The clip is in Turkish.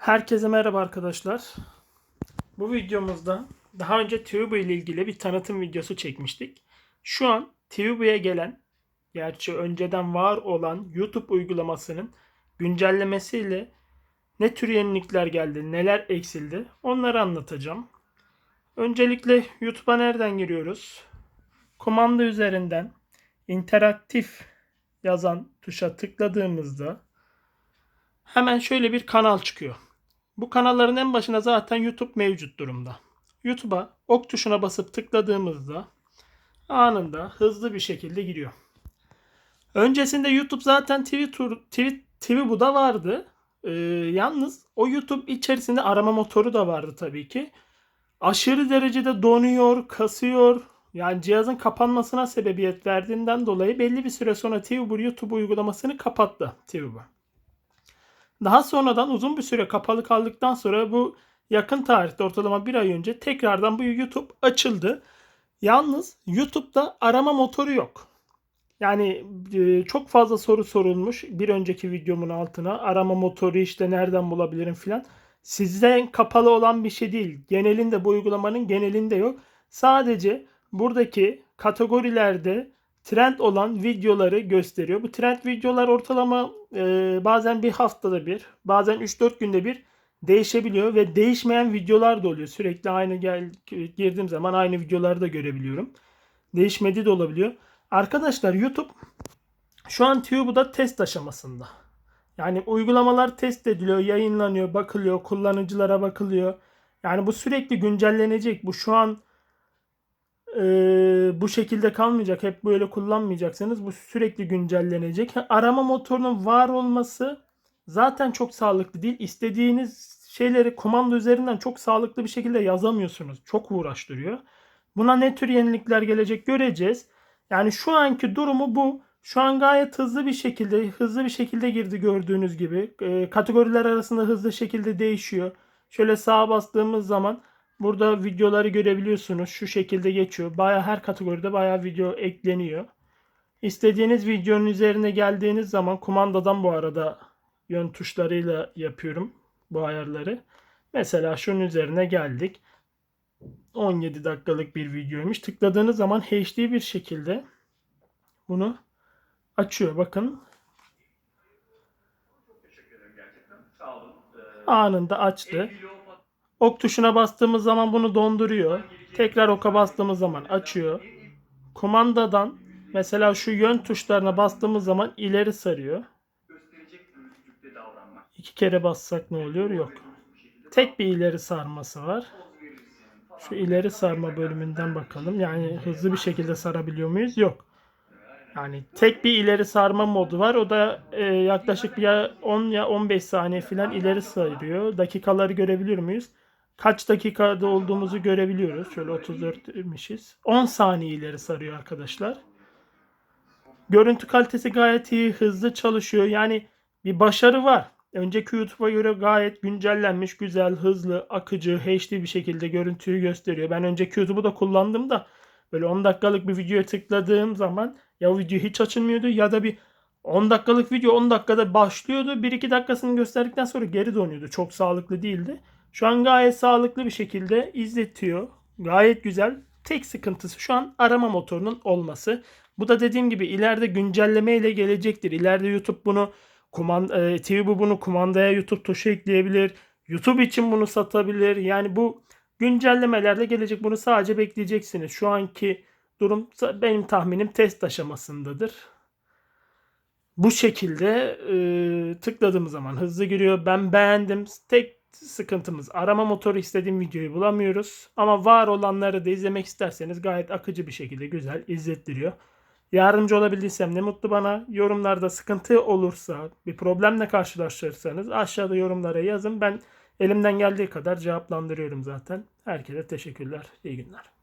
Herkese merhaba arkadaşlar. Bu videomuzda daha önce Tubo ile ilgili bir tanıtım videosu çekmiştik. Şu an Tubo'ya gelen, gerçi önceden var olan YouTube uygulamasının güncellemesiyle ne tür yenilikler geldi, neler eksildi onları anlatacağım. Öncelikle YouTube'a nereden giriyoruz? Kumanda üzerinden interaktif yazan tuşa tıkladığımızda hemen şöyle bir kanal çıkıyor. Bu kanalların en başında zaten YouTube mevcut durumda. YouTube'a ok tuşuna basıp tıkladığımızda anında hızlı bir şekilde giriyor. Öncesinde YouTube zaten TV, tur, TV, TV bu da vardı. Ee, yalnız o YouTube içerisinde arama motoru da vardı tabii ki. Aşırı derecede donuyor, kasıyor. Yani cihazın kapanmasına sebebiyet verdiğinden dolayı belli bir süre sonra TVBur YouTube uygulamasını kapattı TVBur. Daha sonradan uzun bir süre kapalı kaldıktan sonra bu yakın tarihte ortalama bir ay önce tekrardan bu YouTube açıldı. Yalnız YouTube'da arama motoru yok. Yani e, çok fazla soru sorulmuş bir önceki videomun altına. Arama motoru işte nereden bulabilirim filan. Sizden kapalı olan bir şey değil. Genelinde bu uygulamanın genelinde yok. Sadece buradaki kategorilerde trend olan videoları gösteriyor. Bu trend videolar ortalama e, bazen bir haftada bir, bazen 3-4 günde bir değişebiliyor ve değişmeyen videolar da oluyor. Sürekli aynı gel girdiğim zaman aynı videoları da görebiliyorum. Değişmediği de olabiliyor. Arkadaşlar YouTube şu an Tube'da test aşamasında. Yani uygulamalar test ediliyor, yayınlanıyor, bakılıyor, kullanıcılara bakılıyor. Yani bu sürekli güncellenecek. Bu şu an e, bu şekilde kalmayacak. Hep böyle kullanmayacaksınız. Bu sürekli güncellenecek. Arama motorunun var olması zaten çok sağlıklı değil. İstediğiniz şeyleri komando üzerinden çok sağlıklı bir şekilde yazamıyorsunuz. Çok uğraştırıyor. Buna ne tür yenilikler gelecek göreceğiz. Yani şu anki durumu bu. Şu an gayet hızlı bir şekilde hızlı bir şekilde girdi gördüğünüz gibi. E, kategoriler arasında hızlı şekilde değişiyor. Şöyle sağa bastığımız zaman Burada videoları görebiliyorsunuz. Şu şekilde geçiyor. Baya her kategoride baya video ekleniyor. İstediğiniz videonun üzerine geldiğiniz zaman kumandadan bu arada yön tuşlarıyla yapıyorum bu ayarları. Mesela şunun üzerine geldik. 17 dakikalık bir videoymuş. Tıkladığınız zaman HD bir şekilde bunu açıyor. Bakın. Anında açtı. Ok tuşuna bastığımız zaman bunu donduruyor. Tekrar oka bastığımız zaman açıyor. Kumandadan mesela şu yön tuşlarına bastığımız zaman ileri sarıyor. İki kere bassak ne oluyor? Yok. Tek bir ileri sarması var. Şu ileri sarma bölümünden bakalım. Yani hızlı bir şekilde sarabiliyor muyuz? Yok. Yani tek bir ileri sarma modu var. O da e, yaklaşık ya 10 ya 15 saniye falan ileri sarıyor. Dakikaları görebiliyor muyuz? Kaç dakikada olduğumuzu görebiliyoruz. Şöyle 34'mişiz. 10 saniye ileri sarıyor arkadaşlar. Görüntü kalitesi gayet iyi, hızlı çalışıyor. Yani bir başarı var. Önceki YouTube'a göre gayet güncellenmiş, güzel, hızlı, akıcı, HD bir şekilde görüntüyü gösteriyor. Ben önceki YouTube'u da kullandım da böyle 10 dakikalık bir videoya tıkladığım zaman ya video hiç açılmıyordu ya da bir 10 dakikalık video 10 dakikada başlıyordu. 1-2 dakikasını gösterdikten sonra geri dönüyordu. Çok sağlıklı değildi. Şu an gayet sağlıklı bir şekilde izletiyor. Gayet güzel. Tek sıkıntısı şu an arama motorunun olması. Bu da dediğim gibi ileride güncelleme ile gelecektir. İleride YouTube bunu kumanda, e, TV bu bunu kumandaya YouTube tuşu ekleyebilir. YouTube için bunu satabilir. Yani bu güncellemelerle gelecek. Bunu sadece bekleyeceksiniz. Şu anki durum benim tahminim test aşamasındadır. Bu şekilde e, tıkladığımız zaman hızlı giriyor. Ben beğendim. Tek sıkıntımız. Arama motoru istediğim videoyu bulamıyoruz. Ama var olanları da izlemek isterseniz gayet akıcı bir şekilde güzel izlettiriyor. Yardımcı olabildiysem ne mutlu bana. Yorumlarda sıkıntı olursa, bir problemle karşılaşırsanız aşağıda yorumlara yazın. Ben elimden geldiği kadar cevaplandırıyorum zaten. Herkese teşekkürler. İyi günler.